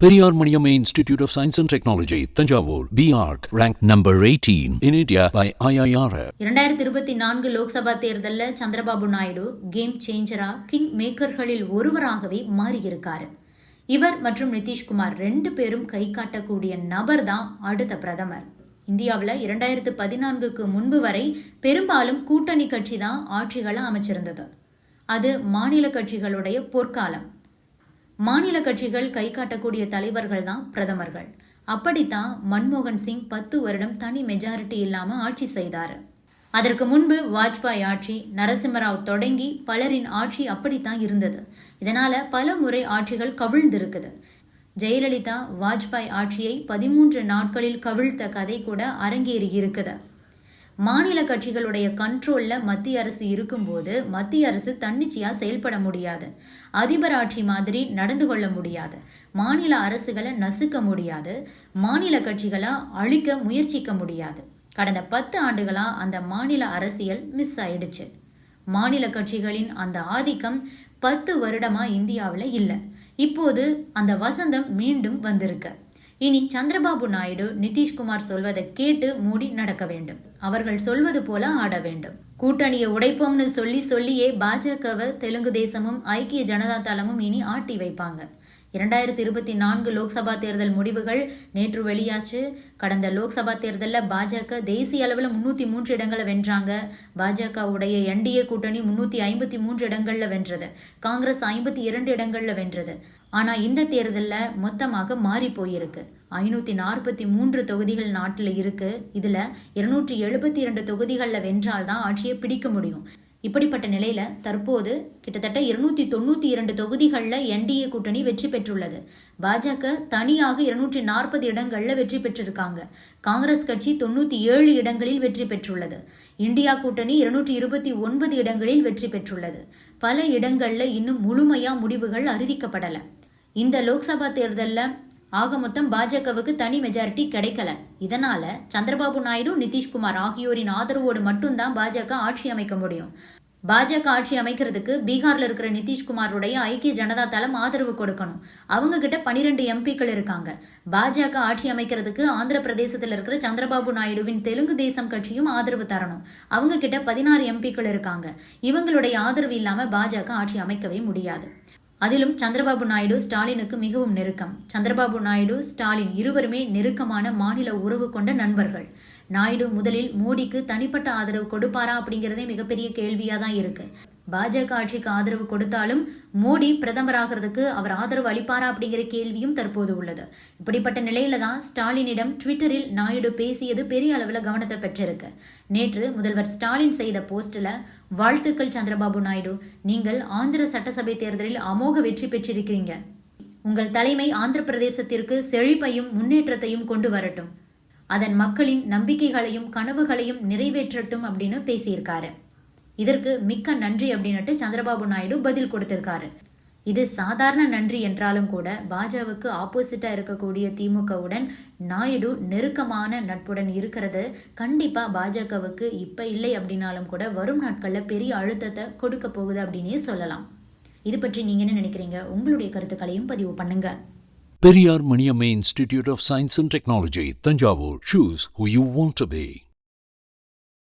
Periyar Maniamma Institute of Science and Technology, Tanjavur, BARC, ranked number 18 in India by IIRF. இரண்டாயிரத்தி இருபத்தி நான்கு லோக்சபா தேர்தலில் Chandrababu Naidu game சேஞ்சரா king மேக்கர்களில் ஒருவராகவே மாறியிருக்காரு. இவர் மற்றும் நிதிஷ்குமார் ரெண்டு பேரும் கை காட்டக்கூடிய நபர் தான் அடுத்த பிரதமர். இந்தியாவில் இரண்டாயிரத்து பதினான்குக்கு முன்பு வரை பெரும்பாலும் கூட்டணி கட்சி தான் ஆட்சிகளை அமைச்சிருந்தது. அது மாநில கட்சிகளுடைய பொற்காலம். மாநில கட்சிகள் கை காட்டக்கூடிய தலைவர்கள் தான் பிரதமர்கள். அப்படித்தான் மன்மோகன் சிங் பத்து வருடம் தனி மெஜாரிட்டி இல்லாம ஆட்சி செய்தார். அதற்கு முன்பு வாஜ்பாய் ஆட்சி நரசிம்மராவ் தொடங்கி பலரின் ஆட்சி அப்படித்தான் இருந்தது. இதனால பல முறை ஆட்சிகள் கவிழ்ந்திருக்குது. ஜெயலலிதா வாஜ்பாய் ஆட்சியை பதிமூன்று நாட்களில் கவிழ்த்த கதை கூட அரங்கேறி இருக்குது. மாநில கட்சிகளுடைய கண்ட்ரோல்ல மத்திய அரசு இருக்கும்போது மத்திய அரசு தன்னிச்சையா செயல்பட முடியாது. அதிபர் ஆட்சி மாதிரி நடந்து கொள்ள முடியாது. மாநில அரசுகளை நசுக்க முடியாது. மாநில கட்சிகளை அழிக்க முயற்சிக்க முடியாது. கடந்த பத்து ஆண்டுகளா அந்த மாநில அரசியல் மிஸ் ஆயிடுச்சு. மாநில கட்சிகளின் அந்த ஆதிக்கம் பத்து வருடமா இந்தியாவில் இல்லை. இப்போது அந்த வசந்தம் மீண்டும் வந்திருக்கு. இனி சந்திரபாபு நாயுடு நிதிஷ்குமார் சொல்வதை கேட்டு மூடி நடக்க வேண்டும். அவர்கள் சொல்வது போல ஆட வேண்டும். கூட்டணியை உடைப்போம்னு சொல்லி சொல்லியே பாஜகவை தெலுங்கு தேசமும் ஐக்கிய ஜனதா தளமும் இனி ஆட்டி வைப்பாங்க. இரண்டாயிரத்தி இருபத்தி நான்கு லோக்சபா தேர்தல் முடிவுகள் நேற்று வெளியாச்சு. கடந்த லோக்சபா தேர்தலில் பாஜக தேசிய அளவில் முன்னூற்றி மூன்று இடங்களை வென்றாங்க. பாஜகவுடைய என்டிஏ கூட்டணி முன்னூற்றி ஐம்பத்தி மூன்று இடங்களில் வென்றது. காங்கிரஸ் ஐம்பத்தி இரண்டு இடங்களில் வென்றது. ஆனால் இந்த தேர்தலில் மொத்தமாக மாறி போயிருக்கு. ஐநூற்றி நாற்பத்தி மூன்று தொகுதிகள் நாட்டில் இருக்குது இதில் இருநூற்றி எழுபத்தி இரண்டு தொகுதிகளில் வென்றால் தான் ஆட்சியை பிடிக்க முடியும். இப்படிப்பட்ட நிலையில தற்போது கிட்டத்தட்ட இருநூத்தி தொண்ணூத்தி இரண்டு தொகுதிகளில் என்டிஏ கூட்டணி வெற்றி பெற்றுள்ளது. பாஜக தனியாக இருநூற்றி நாற்பது இடங்களில் வெற்றி பெற்றிருக்காங்க. காங்கிரஸ் கட்சி தொண்ணூத்தி ஏழு இடங்களில் வெற்றி பெற்றுள்ளது. இந்தியா கூட்டணி இருநூற்றி இருபத்தி ஒன்பது இடங்களில் வெற்றி பெற்றுள்ளது. பல இடங்களில் இன்னும் முழுமையா முடிவுகள் அறிவிக்கப்படல. இந்த லோக்சபா தேர்தலில் ஆக மொத்தம் பாஜகவுக்கு தனி மெஜாரிட்டி கிடைக்கல. இதனால சந்திரபாபு நாயுடு நிதிஷ்குமார் ஆகியோரின் ஆதரவோடு மட்டும்தான் பாஜக ஆட்சி அமைக்க முடியும். பாஜக ஆட்சி அமைக்கிறதுக்கு பீகார்ல இருக்கிற நிதிஷ்குமாருடைய ஐக்கிய ஜனதா தளம் ஆதரவு கொடுக்கணும். அவங்க கிட்ட பனிரெண்டு எம்பிக்கள் இருக்காங்க. பாஜக ஆட்சி அமைக்கிறதுக்கு ஆந்திர பிரதேசத்தில் இருக்கிற சந்திரபாபு நாயுடுவின் தெலுங்கு தேசம் கட்சியும் ஆதரவு தரணும். அவங்க கிட்ட பதினாறு எம்பிக்கள் இருக்காங்க. இவங்களுடைய ஆதரவு இல்லாம பாஜக ஆட்சி அமைக்கவே முடியாது. அதிலும் சந்திரபாபு நாயுடு ஸ்டாலினுக்கு மிகவும் நெருக்கம். சந்திரபாபு நாயுடு ஸ்டாலின் இருவருமே நெருக்கமான மாநில உறவு கொண்ட நண்பர்கள். நாயுடு முதலில் மோடிக்கு தனிப்பட்ட ஆதரவு கொடுப்பாரா அப்படிங்கிறதே மிகப்பெரிய கேள்வியாக தான் இருக்கு. பாஜக ஆட்சிக்கு ஆதரவு கொடுத்தாலும் மோடி பிரதமராகிறதுக்கு அவர் ஆதரவு அளிப்பாரா அப்படிங்கிற கேள்வியும் தற்போது உள்ளது. இப்படிப்பட்ட நிலையில தான் ஸ்டாலினிடம் ட்விட்டரில் நாயுடு பேசியது பெரிய அளவில் கவனத்தை பெற்றிருக்கு. நேற்று முதல்வர் ஸ்டாலின் செய்த போஸ்டில் வாழ்த்துக்கள் சந்திரபாபு நாயுடு நீங்கள் ஆந்திர சட்டசபை தேர்தலில் அமோக வெற்றி பெற்றிருக்கிறீங்க. உங்கள் தலைமை ஆந்திர பிரதேசத்திற்கு செழிப்பையும் முன்னேற்றத்தையும் கொண்டு வரட்டும். அதன் மக்களின் நம்பிக்கைகளையும் கனவுகளையும் நிறைவேற்றட்டும் அப்படின்னு பேசியிருக்காரு. இதற்கு மிக்க நன்றி அப்படின்னுட்டு சந்திரபாபு நாயுடு பதில் கொடுத்திருக்காரு. இது சாதாரண நன்றி என்றாலும் கூட பாஜகவுக்கு ஆப்போசிட்டா இருக்கக்கூடிய திமுகவுடன் நாயுடு நெருக்கமான நட்புடன் இருக்கிறது. கண்டிப்பா பாஜகவுக்கு இப்ப இல்லை அப்படின்னாலும் கூட வரும் நாட்கள்ல பெரிய அழுத்தத்தை கொடுக்க போகுது அப்படின்னே சொல்லலாம். இது பற்றி நீங்க என்ன நினைக்கிறீங்க? உங்களுடைய கருத்துக்களையும் பதிவு பண்ணுங்க. Periyar Maniammai institute of science and technology Thanjavur. Choose who you want to be